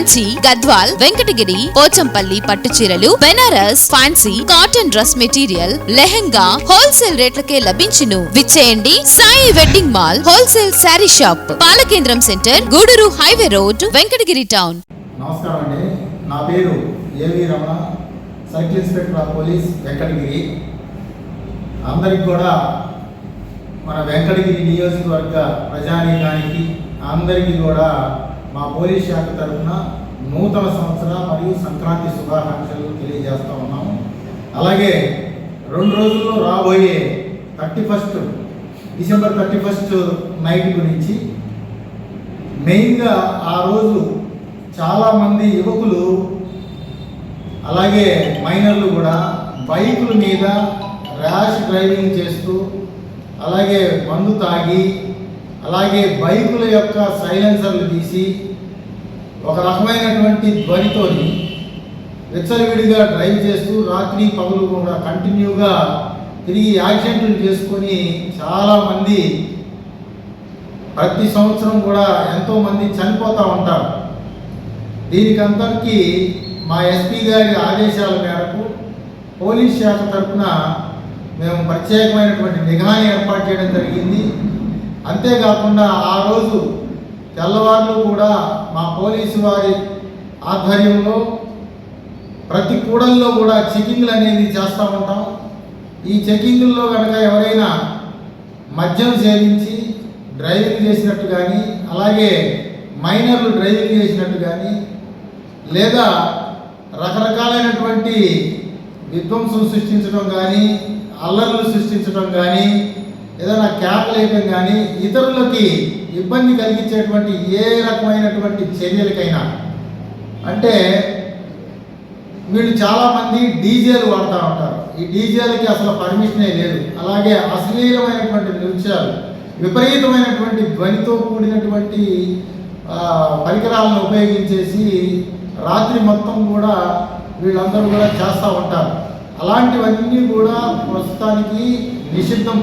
కంచి గద్వాల్ వెంకటగిరి పోచంపల్లి పట్టు చీరలు Banaras fancy cotton dress material lehenga wholesale రేట్లకే లభించును. విచ్చేయండి Sai wedding mall wholesale sari shop. Palakendram centre Gudur highway road Venkatagiri town. నమస్కారం అండి. నా పేరు AV Ramana circle inspector of police Venkatagiri. అందరికి కూడా మన వెంకటగిరి నియోజకవర్గ ప్రజానీకానికి అందరికీ కూడా మా పోలీస్ శాఖ తరఫున నూతన సంవత్సర మరియు సంక్రాంతి శుభాకాంక్షలు తెలియజేస్తూ ఉన్నాము అలాగే రెండు రోజుల్లో రాబోయే thirty first December thirty first night గురించి మెయిన్గా ఆ రోజు చాలామంది యువకులు అలాగే మైనర్లు కూడా బైకుల మీద ర్యాష్ డ్రైవింగ్ చేస్తూ అలాగే మందు తాగి అలాగే బైకుల యొక్క సైలెన్సర్లు తీసి ఒక రకమైనటువంటి ధ్వనితోని విచ్చలవిడిగా డ్రైవ్ చేస్తూ రాత్రి పగులు కూడా కంటిన్యూగా తిరిగి యాక్సిడెంట్లు చేసుకొని చాలామంది ప్రతి సంవత్సరం కూడా ఎంతోమంది చనిపోతూ ఉంటారు. దీనికంతటికీ మా ఎస్పీ గారి ఆదేశాల మేరకు పోలీస్ శాఖ తరఫున మేము ప్రత్యేకమైనటువంటి నిఘాని ఏర్పాటు చేయడం జరిగింది. అంతేకాకుండా ఆ రోజు తెల్లవారులు కూడా మా పోలీసు వారి ఆధ్వర్యంలో ప్రతి కూడల్లో కూడా చెకింగ్లు అనేది చేస్తూ ఉంటాం. ఈ చెకింగ్ల్లో కనుక ఎవరైనా మద్యం సేవించి డ్రైవింగ్ చేసినట్టు కానీ అలాగే మైనర్లు డ్రైవింగ్ చేసినట్టు కానీ లేదా రకరకాలైనటువంటి విధ్వంసం సృష్టించడం కానీ అల్లర్లు సృష్టించడం కానీ ఏదైనా క్యాప్ లేయటం కానీ ఇతరులకి ఇబ్బంది కలిగించేటువంటి ఏ రకమైనటువంటి చర్యలకైనా. అంటే వీళ్ళు చాలామంది డీజేలు వాడుతూ ఉంటారు. ఈ డీజేలకి అసలు పర్మిషనే లేదు. అలాగే అశ్లీలమైనటువంటి నృత్యాలు విపరీతమైనటువంటి ధ్వనితో కూడినటువంటి పరికరాలను ఉపయోగించేసి రాత్రి మొత్తం కూడా వీళ్ళందరూ కూడా చేస్తూ ఉంటారు. అలాంటివన్నీ కూడా ప్రస్తుతానికి నిషిద్ధం.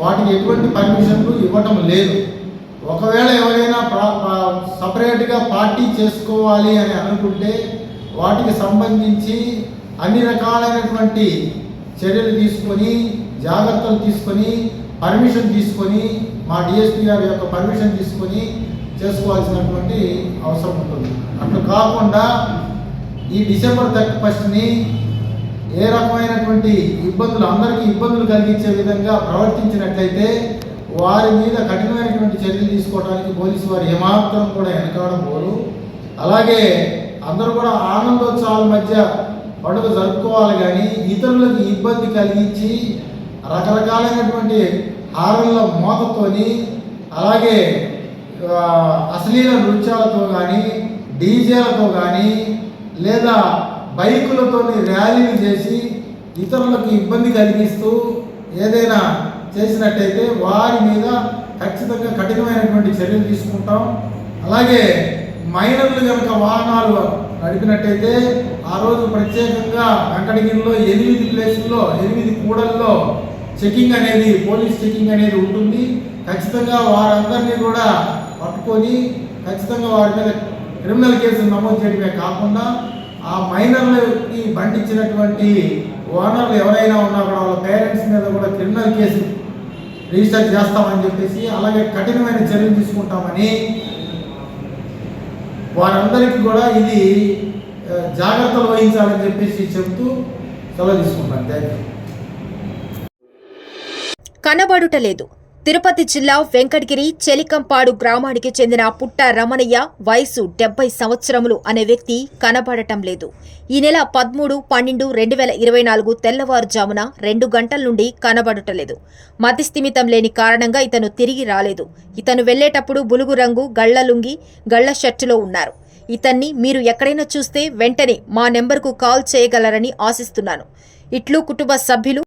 వాటికి ఎటువంటి పర్మిషన్లు ఇవ్వటం లేదు. ఒకవేళ ఎవరైనా సపరేట్గా పార్టీ చేసుకోవాలి అని అనుకుంటే వాటికి సంబంధించి అన్ని రకాలైనటువంటి చర్యలు తీసుకొని జాగ్రత్తలు తీసుకొని పర్మిషన్ తీసుకొని మా డిఎస్పీ గారి యొక్క పర్మిషన్ తీసుకొని చేసుకోవాల్సినటువంటి అవసరం ఉంటుంది. అట్లా కాకుండా ఈ డిసెంబర్ థర్టీ ఫస్ట్ని ఏ రకమైనటువంటి ఇబ్బందులు అందరికీ ఇబ్బందులు కలిగించే విధంగా ప్రవర్తించినట్లయితే వారి మీద కఠినమైనటువంటి చర్యలు తీసుకోవడానికి పోలీసు వారు ఏమాత్రం కూడా వెనకాడడం పోరు. అలాగే అందరూ కూడా ఆనందోత్సవాల మధ్య పండుగ జరుపుకోవాలి కానీ ఇతరులకు ఇబ్బంది కలిగించి రకరకాలైనటువంటి హారన్ల మోతతోని అలాగే అశ్లీల నృత్యాలతో కానీ డీజేలతో కానీ లేదా బైకులతోని ర్యాలీలు చేసి ఇతరులకు ఇబ్బంది కలిగిస్తూ ఏదైనా చేసినట్టయితే వారి మీద ఖచ్చితంగా కఠినమైనటువంటి చర్యలు తీసుకుంటాం. అలాగే మైనర్లు కనుక వాహనాలు నడిపినట్టయితే ఆ రోజు ప్రత్యేకంగా వెంకటగిరిలో ఎనిమిది ప్లేసుల్లో ఎనిమిది కూడల్లో చెకింగ్ అనేది పోలీస్ చెకింగ్ అనేది ఉంటుంది. ఖచ్చితంగా వారందరినీ కూడా పట్టుకొని ఖచ్చితంగా వారి మీద క్రిమినల్ కేసులు నమోదు చేయడమే కాకుండా ఆ మైనర్లకి బండిచ్చినటువంటి ఓనర్లు ఎవరైనా ఉన్నా కూడా వాళ్ళ పేరెంట్స్ మీద కూడా క్రిమినల్ కేసు రిజిస్టర్ చేస్తామని చెప్పేసి అలాగే కఠినమైన చర్యలు తీసుకుంటామని వారందరికీ కూడా ఇది జాగ్రత్తలు వహించాలని చెప్పేసి చెబుతూ సెలవు తీసుకుంటాను. థ్యాంక్ యూ కనబడుటలేదు తిరుపతి జిల్లా వెంకటగిరి చెలికంపాడు గ్రామానికి చెందిన పుట్ట రమణయ్య వయసు డెబ్బై సంవత్సరములు అనే వ్యక్తి కనబడటం లేదు. ఈ నెల పదమూడు పన్నెండు రెండు వేల ఇరవై నాలుగు తెల్లవారుజామున రెండు గంటల నుండి కనబడటలేదు మతిస్థిమితం లేని కారణంగా ఇతను తిరిగి రాలేదు. ఇతను వెళ్ళేటప్పుడు బులుగు రంగు గళ్ళలుంగి గళ్ళ షర్టులో ఉన్నారు. ఇతన్ని మీరు ఎక్కడైనా చూస్తే వెంటనే మా నెంబర్కు కాల్ చేయగలరని ఆశిస్తున్నాను. ఇట్లు కుటుంబ సభ్యులు